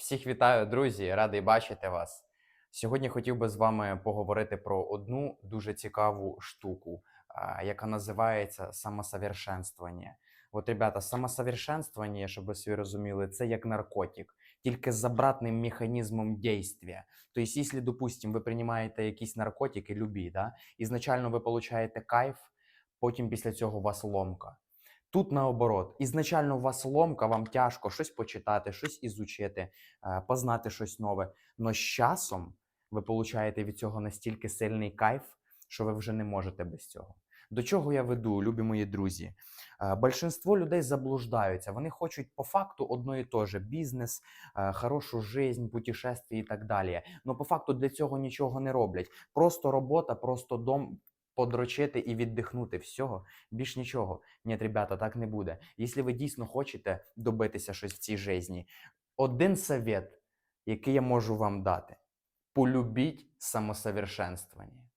Всіх вітаю, друзі! Радий бачити вас. Сьогодні хотів би з вами поговорити про одну дуже цікаву штуку, яка називається самосовершенствування. От, ребята, самосовершенствування, щоб ви собі розуміли, це як наркотик, тільки з обратним механізмом дійства. Тобто, якщо, допустим, ви приймаєте якісь наркотики, любі, да? ізначально ви получаєте кайф, потім після цього у вас ломка. Тут наоборот, ізначально у вас ломка, вам тяжко щось почитати, щось ізучити, е, познати щось нове. Но з часом ви получаєте від цього настільки сильний кайф, що ви вже не можете без цього. До чого я веду, любі мої друзі? Е, Большинство людей заблуждаються. Вони хочуть по факту одно і те же: бізнес, е, хорошу жизнь, путешествия і так далі. Но по факту для цього нічого не роблять. Просто робота, просто дом подрочити і віддихнути. Всього, більш нічого. Ні, ребята, так не буде. Якщо ви дійсно хочете добитися щось в цій житті, один совет, який я можу вам дати: полюбіть самосовершенствування.